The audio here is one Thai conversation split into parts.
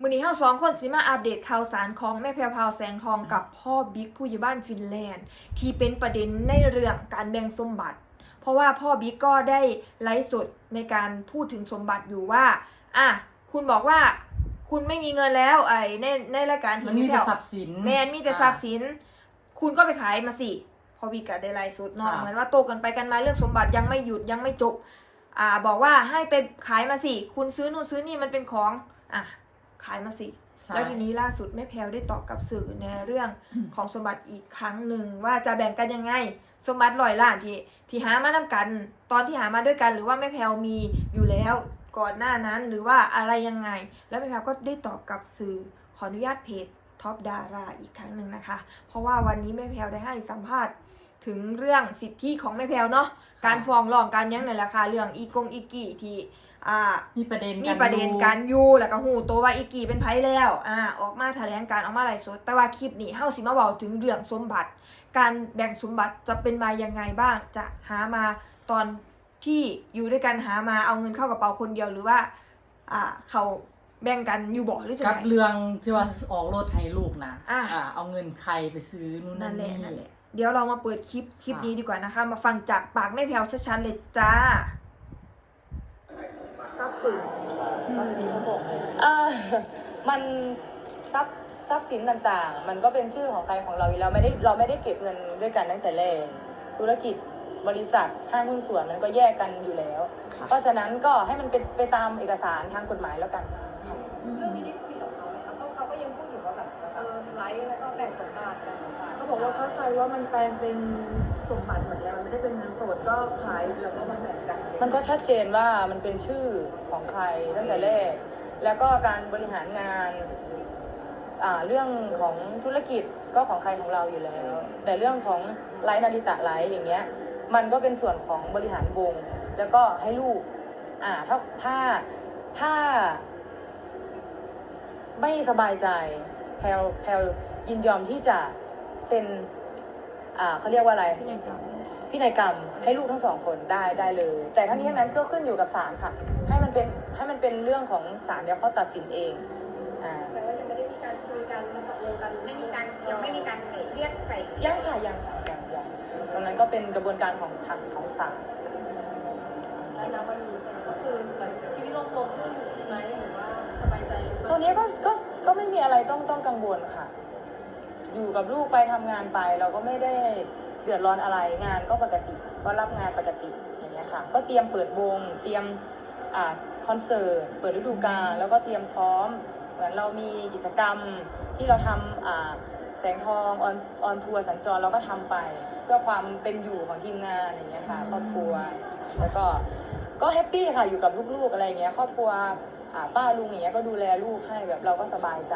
มื้อนี้เฮาสองคนสิมาอัปเดตข่าวสารของแม่แพรวพราวแสงทองกับพ่อบิ๊กผู้ใหญ่บ้านฟินแลนด์ ที่เป็นประเด็นในเรื่องการแบ่งสมบัติ เพราะว่าพ่อบิ๊กก็ได้ไลฟ์สดในการพูดถึงสมบัติอยู่ว่าอะคุณบอกว่าคุณไม่มีเงินแล้วไอ้ในในรายการที่มันมีแพรแต่วทรัพย์สินแมนมีแต่ทรัพย์สิน คุณก็ไปขายมาสิพอวีกัได้ไลฟ์สดเนาะค่ะเหมือนว่าโตกันไปกันมาเรื่องสมบัติยังไม่หยุดยังไม่จบอ่าบอกว่าให้ไปขายมาสิคุณซื้อนู่นซื้อนี่มันเป็นของอะ ขายมาสิใช่แล้วทีนี้ล่าสุดแม่แพลวได้ตอบกับสื่อในเรื่องอืมของสมบัติอีกครั้งหนึ่งว่าจะแบ่งกันยังไง สมบัติลอยล้านที่ที่หามานํกัน ตอนที่หามาด้วยกัน หรือว่าแม่แพลวมีอยู่แล้วก่อนหน้านั้นหรือว่าอะไรยังไง แล้วแม่แพลวก็ได้ตอบกับสื่อขออนุญาตเพจท็อปดาราอีกครั้งหนึ่งนะคะ เพราะว่าวันนี้แม่แพลวได้ให้สัมภาษณ์ถึงเรื่องสิทธิของแม่แพลวเนาะการฟ้องร้องการหยังในราคาเรื่องอีกงอีกี่ที่ อ่ามีประเด็นมีกันประเด็นอยู่การอยู่แล้วก็หูตัวว่าอีกี่เป็นไผแล้วอ่าออกมาแถลงการออกมาไลฟ์สดแต่ว่าคลิปนี้เฮาสิมาเว้าถึงเรื่องสมบัติ การแบ่งสมบัติจะเป็นมายังไงบ้าง จะหามาตอนที่อยู่ด้วยกันหามาเอาเงินเข้ากระเป๋าคนเดียวหรือว่า อ่าเขาแบ่งกันอยู่บ่หรือจะกับไงเรื่องที่ว่าออกรถให้ลูกนะอะเอาเงินใครไปซื้อนู่นนั่นั่นนแหละนี่นั่นแหละเดี๋ยวเรามาเปิดคลิปคลิปค่ะนี้ดีกว่านะคะ มาฟังจากปากแม่แพลวชัดๆเลยจ้า ทราบสื่อเออมันทรัพย์ทรัพย์สินต่างๆ มันก็เป็นชื่อของใครของเราอยู่แล้วไม่ได้เราไม่ได้เก็บเงินด้วยกันตั้งแต่แรกธุรกิจบริษัทห้างหุ้นส่วนมันก็แยกกันอยู่แล้ว เพราะฉะนั้นก็ให้มันเป็นไปตามเอกสารทางกฎหมายแล้วกันค่ะเรื่องนี้ได้คุยกับเขาไหมคะเพราะเขาก็ยังพูดอยู่ว่าแบบเออไลฟ์แล้วก็แบ่งสมบัติแบ่งสมบัติเขาบอกว่าเข้าใจว่ามันแปลงเป็นสมบัติหมดแล้วมันไม่ได้เป็นเงินสดก็ขายแล้วก็มาแบ่งกัน มันก็ชัดเจนว่ามันเป็นชื่อของใครตั้งแต่แรก แล้วก็การบริหารงานเรื่องของธุรกิจก็ของใครของเราอยู่แล้ว แต่เรื่องของไลฟ์นาริตะไลฟ์อย่างเงี้ย มันก็เป็นส่วนของบริหารวง แล้วก็ให้ลูก อ่า ถ้า ถ้า ถ้า ไม่สบายใจ แพลแพลยินยอมที่จะเซ็น อ่าเขาเรียกว่าอะไร พี่ยังจำพินัยกรรมให้ลูกทั้งสองคนได้ได้เลย แต่ทั้งนี้ทั้งนั้นก็ขึ้นอยู่กับศาลค่ะ ให้มันเป็นให้มันเป็นเรื่องของศาลเดี๋ยวเขาตัดสินเองอ่าแต่ว่ายังไม่ได้มีการคุยกันแล้วตกลงกันไม่มีการยังไม่มีการเรียกไก่ยังค่ะยังค่ะยังยังตรงนั้นก็เป็นกระบวนการของทางของศาลแล้วนะวันนี้ก็คือเหมือนชีวิตลงตัวขึ้นไหมหรือว่าสบายใจตรงนี้ก็ก็ก็ไม่มีอะไรต้องต้องกังวลค่ะ อยู่กับลูกไปทำงานไปเราก็ไม่ได้ เดือดร้อนอะไรงานก็ปกติก็รับงานปกติอย่างเงี้ยค่ะ ก็เตรียมเปิดวง เตรียมอ่าคอนเสิร์ตเปิดฤดูกาลแล้วก็เตรียมซ้อม เหมือนเรามีกิจกรรมที่เราทำอ่าแสงทองออนออนทัวร์สัญจรเราก็ทำไป เพื่อความเป็นอยู่ของทีมงานอย่างเงี้ยค่ะครอบครัวแล้วก็ก็แฮปปี้ค่ะอยู่กับลูกๆอะไรอย่างเงี้ยครอบครัวอ่าป้าลุงอย่างเงี้ยก็ดูแลลูกให้แบบเราก็สบายใจ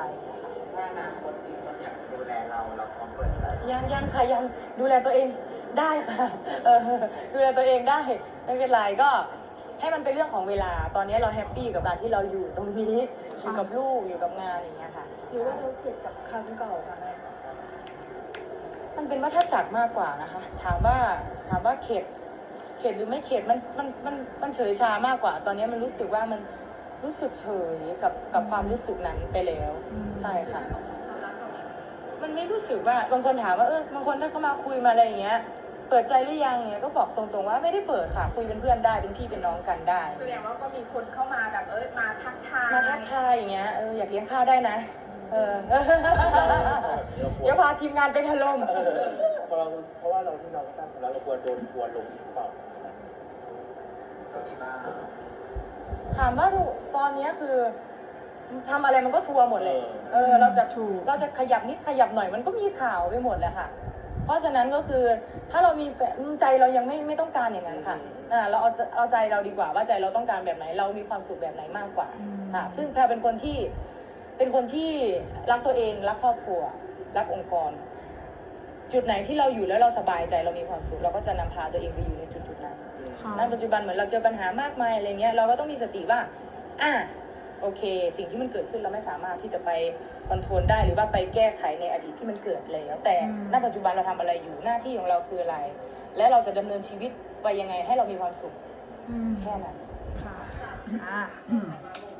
ถ้าอนาคตมีคนอยากดูแลเราเราพร้อมเปิดใจยังยังค่ะยังดูแลตัวเองได้ค่ะเออดูแลตัวเองได้ ไม่เป็นไรก็ให้มันเป็นเรื่องของเวลา ตอนนี้เราแฮปปี้กับการที่เราอยู่ตรงนี้อยู่กับลูกอยู่กับงานอย่างเงี้ยค่ะหรือว่าเราเก็บกับครั้งเก่าค่ะแม่มันเป็นวัฏจักรมากกว่านะคะ ถามว่าถามว่าเข็ดเข็ดหรือไม่เข็ดมันมันมันมันเฉยชามากกว่า ตอนนี้มันรู้สึกว่ามัน รู้สึกเฉยกับกับความรู้สึกนั้นไปแล้ว ใช่ค่ะ มันไม่รู้สึกว่าบางคนถามว่าเออบางคนถ้าเขามาคุยมาอะไรอย่างเงี้ย เปิดใจหรือยังเนี่ยก็บอกตรงๆว่าไม่ได้เปิดค่ะคุยเป็นเพื่อนได้เป็นพี่เป็นน้องกันได้ แสดงว่าก็มีคนเข้ามาแบบเออมาทักทายมาทักทายอย่างเงี้ยเอออยากเลี้ยงข้าวได้นะเออเดี๋ยวพาทีมงานไปถล่มเพราะเราเพราะว่าเราที่เราไม่ตั้งแล้วเรากลัวโดนทัวร์ลงหรือเปล่าก็มีบ้าง ถามว่าทุกตอนเนี้ยคือทำอะไรมันก็ทัวร์หมดเลย เออ เราจะถูกเราจะขยับนิดขยับหน่อยมันก็มีข่าวไปหมดแหละค่ะ เพราะฉะนั้นก็คือถ้าเรามีแฟนใจเรายังไม่ไม่ต้องการอย่างนั้นค่ะอ่าเราเอาเอาใจเราดีกว่าว่าใจเราต้องการแบบไหน เรามีความสุขแบบไหนมากกว่าค่ะซึ่งแพรเป็นคนที่เป็นคนที่รักตัวเองรักครอบครัวรักองค์กร จุดไหนที่เราอยู่แล้วเราสบายใจเรามีความสุขเราก็จะนำพาตัวเองไปอยู่ในจุดจุดๆนั้นค่ะ ณปัจจุบันเหมือนเราเจอปัญหามากมายอะไรเงี้ยเราก็ต้องมีสติว่าอะโอเค สิ่งที่มันเกิดขึ้นเราไม่สามารถที่จะไปคอนโทรลได้หรือว่าไปแก้ไขในอดีตที่มันเกิดแล้ว แต่อืมณปัจจุบันเราทำอะไรอยู่หน้าที่ของเราคืออะไร และเราจะดำเนินชีวิตไปยังไงให้เรามีความสุขอืมแค่นั้นค่ะค่ะอืม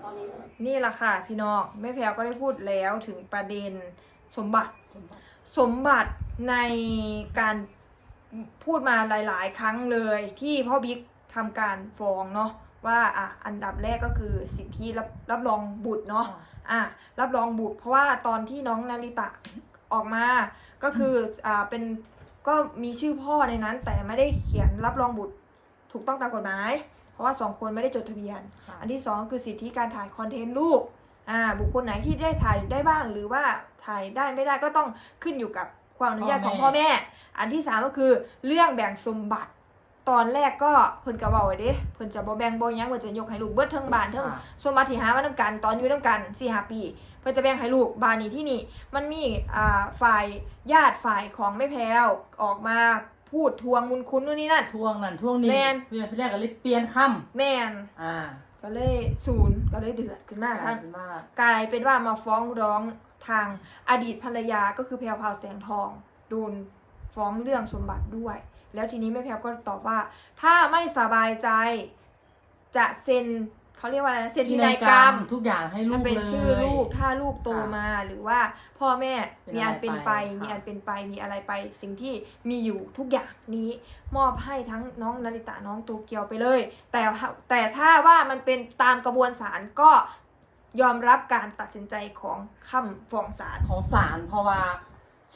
ตอนนี้นี่แหละค่ะพี่น้องแม่แพรวก็ได้พูดแล้วถึงประเด็นสมบัติสมบัติสมบัติในการ พูดมาหลาย ๆ ครั้งเลยที่พ่อบิ๊กทำการฟ้องเนาะว่าอะอันดับแรกก็คือสิทธิรับรับรองบุตรเนาะอะรับรองบุตร เพราะว่าตอนที่น้องนาริตะออกมาก็คืออ่าเป็นก็มีชื่อพ่อในนั้น แต่ไม่ได้เขียนรับรองบุตรถูกต้องตามกฎหมาย เพราะว่าสองคนไม่ได้จดทะเบียนค่ะอันที่สองคือสิทธิการถ่ายคอนเทนต์ลูกอ่าบุคคลไหนที่ได้ถ่ายได้บ้าง หรือว่าถ่ายได้ไม่ได้ก็ต้องขึ้นอยู่กับ ความอนุญาตของพ่อแม่ อันที่สามก็คือเรื่องแบ่งสมบัติตอนแรกก็เพิ่นก็เว้าไว้เด้เพิ่นจะบ่แบ่งบ่หยังเพิ่นจะยกให้ลูกเบิดทั้งบ้านทั้งค่ะสมบัติที่หามานํกันตอนอยู่นํกัน4 5ปี เพิ่นจะแบ่งให้ลูกบ้านนี้ที่นี่ มันมีอ่าฝ่ายญาติฝ่ายของแม่แพรวออกมาพูดทวงมุนคุณนู่นนี่นั่นทวงนั่นทวงนี่แม่นเพื่อนพี่แรกก็เลยเปลี่ยนคแม่นำอ่าก็เลยศูนย์ก็เลยเดือดขึ้นมากกลาทั้ยงเป็นว่ากลายเป็นว่ามาฟ้องร้อง ทางอดีตภรรยาก็คือแพรวพราวแสงทองโดนฟ้องเรื่องสมบัติด้วย แล้วทีนี้แม่แพรวก็ตอบว่า ถ้าไม่สบายใจจะเซ็นเขาเรียกว่าอะไรนะเซ็นพินัยกรรมทุกอย่างให้ลูมันกเป็นเลยชื่อลูกถ้าลูกโตค่ะมาหรือว่าพ่อแม่เป็นมีอันเป็นไปอะไรไปมีค่ะอันเป็นไปมีอะไรไป สิ่งที่มีอยู่ทุกอย่างนี้มอบให้ทั้งน้องนาริตะน้องโตเกียวไปเลย แต่ถ้าแต่ถ้าว่ามันเป็นตามกระบวนศาลก็ ยอมรับการตัดสินใจของคำฟ้องศาลของศาลเพราะว่า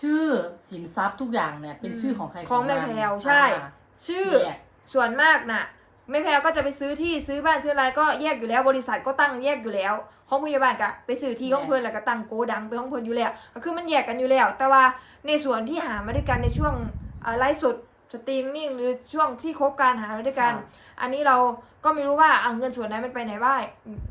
ชื่อสินทรัพย์ทุกอย่างเนี่ยเป็นชื่อของใครของแม่นแพรวใช่อ่าชื่อแยกส่วนมากน่ะแม่แพรวก็จะไปซื้อที่ซื้อบ้านซื้ออะไรก็แยกอยู่แล้วบริษัทก็ตั้งแยกอยู่แล้วของพยาบาลก็ไปซื้อที่ของเพิ่นแล้วก็ตั้งโกดังไปของเพิ่นอยู่แล้วก็คือมันแยกกันอยู่แล้ว แต่ว่าในส่วนที่หามาด้วยกันในช่วงอ่าไลฟ์สด สตรีมมิ่งหรือช่วงที่คบการหามาด้วยกัน อันนี้เราก็ไม่รู้ว่าเอาเงินส่วนนั้นมันไปไหนบ้าง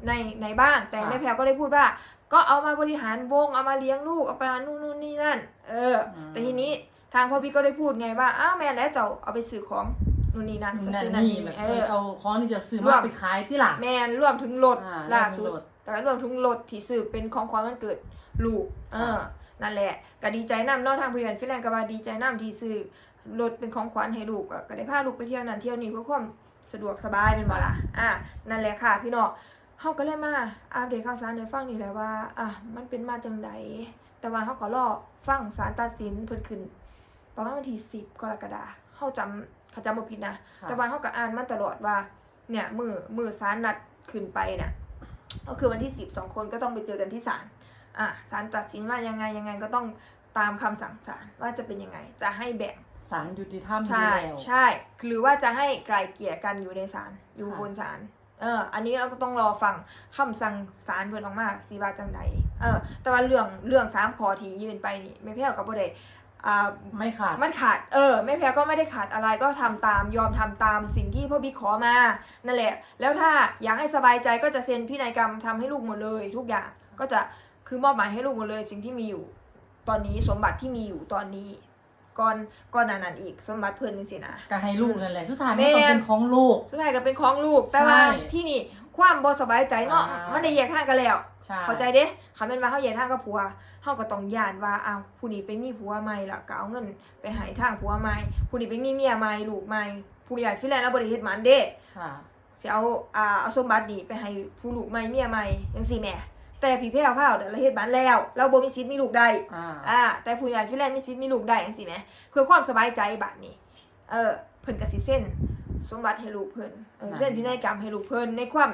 ในไหนบ้าง แต่ค่ะแม่แพรวก็ได้พูดว่า ก็เอามาบริหารวงเอามาเลี้ยงลูกเอาไปนู่นนู่นนี่นั่น เอออมแต่ทีนี้ทางพ่อพี่ก็ได้พูดไงว่าอ้าวแม่แล้วเจ้าเอาไปซื้อของนู่นนี่นั่นนั่นจะซื้อนี่แบบเอเอออเอาของที่จะซื้อรวมามไปขายที่หลังแมนรวมถึงรถอ่าล่าสุดรวมถึงรถแต่รวมถึงรถที่ซื้อเป็นของขวัญวันเกิดลูก เออนั่นแหละก็ดีใจนํเนอกทางผู้ใหญ่ฟินแลนด์ก็ว่าดีใจนํที่ซื้อ รถเป็นของขวัญให้ลูกก็ก็ได้พาลูกไปเที่ยวนั่นเที่ยวนี่เพื่อความสะดวกสบายเป็นบ่ล่ะอะนั่นแหละค่ะ พี่น้องเฮาก็เลยมาอัปเดตข่าวสารให้ฟังนี่แหละว่าอะมันเป็นมาจังไดแต่ว่าเฮาก็รอฟังศาลตัดสินเพิ่นขึ้นประมาณวันที่10กรกฎาเฮาจำเขาจำบ่ผิดนะแต่ว่าเขาก็อ่านมาตลอดว่า เนี่ยมือมือศาลนัดขึ้นไปเนี่ยก็คือวันที่สิบสองคนก็ต้องไปเจอกันที่ศาลอะศาลตัดสินว่ายังไงยังไงก็ต้อง ตามคำสั่งศาลว่าจะเป็นยังไง จะให้แบ่งศาลยุติธรรมอยู่ใช่แล้วใช่หรือว่าจะให้ไกลเกลี่ยกันอยู่ในศาลอยู่ค่ะบนศาลเออ อันนี้เราก็ต้องรอฟังคำสั่งศาลเพิ่นออกมาสีว่าจังใดเออ แต่ว่าเรื่องเรื่องสามข้อที่ยื่นไปนี่ไม่แพ้กับบ่ได้อ่าไม่ขาด มันขาด เออแม่แพรก็ไม่ได้ขาดอะไรก็ทำตามยอมทำตามสิ่งที่พ่อบิ๊กขอมา นั่นแหละ แล้วถ้าอยากให้สบายใจก็จะเซ็นพินัยกรรมทำให้ลูกหมดเลย ทุกอย่างก็จะคือมอบหมายให้ลูกหมดเลยสิ่งที่มีอยู่ ตอนนี้สมบัติที่มีอยู่ตอนนี้ก่อนก่อนหนานั้นอีก สมบัติเพิ่นนี่สินะก็ให้ลูกนั่นแหละสุดท้ายแม่มันต้องเป็นของลูกสุดท้ายก็เป็นของลูกแต่ว่าใช่ที่นี่ความบ่สบายใจเนาะอ่ามัมันได้แยกทางกันแล้วใช่เข้าใจเด้คำเป็นว่าเขาแยกทางกับผัวเขาก็ต้องย่านว่าเอาวผู้นี้ไปมีผัวใหม่ละก็เอาเงินไปให้ทางผัวใหม่ผู้นี้ไปมีเมียใหม่ลูกใหม่ผู้ใหญ่ฟิแลนด์แล้วบริเฮ็ดหมันเด้ค่ะสิเอาอ่าเอาสมบัตินี้ไปให้ผู้ลูกใหม่เมียใหม่จังซี่แหม่ แต่พี่แพ้วพราวเดี๋ยวเราเฮ็ดหมันแล้ว เราบ่มีสิทธิ์มีลูกได้อ่าอ่าแต่ผู้ใหญ่ฟิแลนด์มีสิทธิ์มีลูกได้จังซี่แหมเพื่อความสบายใจบัดนี้เออเพิ่นก็สิเซ็นสมบัติให้ลูกเพิ่นเออเซ็นพินัยกรรมให้ลูกเพิ่นในความ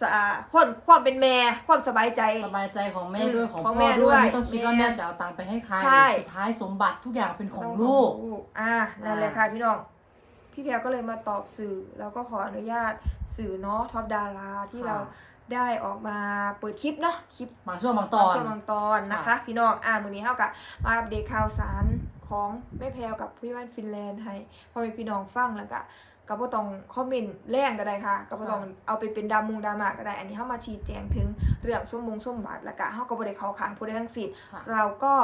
สะอาความความเป็นแม่ความสบายใจ สบายใจของแม่อืมด้วยของของพ่แม่อด้ด้ววยยไม่ต้องคิดว่าแม่แม่จะเอาตังค์ไปให้ใครใช่สุดท้ายสมบัติทุกอย่างเป็นของลูกอ่านั่นแหละค่ะพี่น้องพี่แพรก็เลยมาตอบสื่อแล้วก็ขออนุญาตสื่อเนาะท็อปดาราที่ค่ะเรา ได้ออกมาเปิดคลิปเนาะคลิปบางช่วงบางตอนช่วงบางตอนนะคะค่ะพี่น้องอ่ามือนี้เท่ากับมาอัปเดตข่าวสารของแม่แพรวกับพี่ว่านฟินแลนด์ให้พ่อแม่พี่น้องฟังแล้วก็ก็บ่ต้องคอมเมนต์แรงก็ได้ค่ะก็บ่ต้องเอาไปเป็นดามุงดราม่าก็ได้ อันนี้เฮามาชี้แจงถึงเรื่องสมมงสมบัติแล้วก็เฮาก็บ่ได้เข้าข้างผู้ใดทั้งสิ้นค่ะเราก็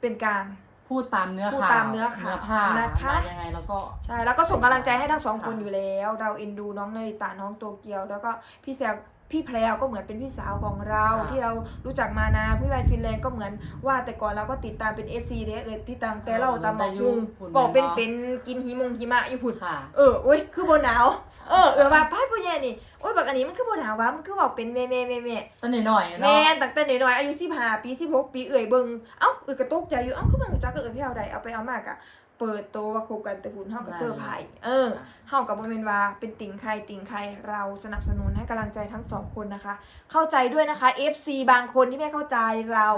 เป็นการพูดตามเนื้อพูดข่าวตามเนื้อข่าวผ้านะคะมายังไงแล้วก็ใช่แล้วก็ส่งกำลังใจให้ทั้งสองคนค่ะอยู่แล้ว เราเอ็นดูน้องเนยตาน้องโตเกียว แล้วก็พี่แซว พี่แพรวก็เหมือนเป็นพี่สาวของเรา ค่ะ ที่เรารู้จักมานานพี่แวนฟินแลนด์ก็เหมือนว่าแต่ก่อนเราก็ติดตามเป็น FC เด้เออติดตามแต่เราตามมาคุงบอกเป็นเป็นกินหิมงหิมะอยู่พุ่น ค่ะ เออโอ้ย คือโบหนาว เออ เออว่าพาดพ่อแย่นี่ โอ้ย บักอันนี้มันคือโบหนาววะ มันคือบอกเป็นแม่แม่แม่แม่ตั้งหน่อยๆแม่เนาะตั้งแต่น้อยๆอายุ15ปี16ปีเอื่อยเบิงเอ้า เอื่อยกระตกใจอยู่ เอ้าคือมันหูจักก็เอื่อยพี่เอาใดเอาไปเอามากอะ เปิดโตวว่าคบกันแต่หุ่นเฮากับเซอร์ไพรส์เออเฮากับบ่แม่นว่าเป็นติ่งใครติ่งใครเราสนับสนุนให้กำลังใจทั้งสองคนนะคะ เข้าใจด้วยนะคะ FC บางคนที่ไม่เข้าใจเรา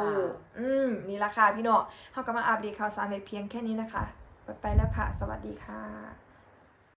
อืมนี่ละค่ะพี่เนาะเฮาก็มาอัปเดตข่าวสารไปเพียงแค่นี้นะคะ ไปไปแล้วค่ะ สวัสดีค่ะ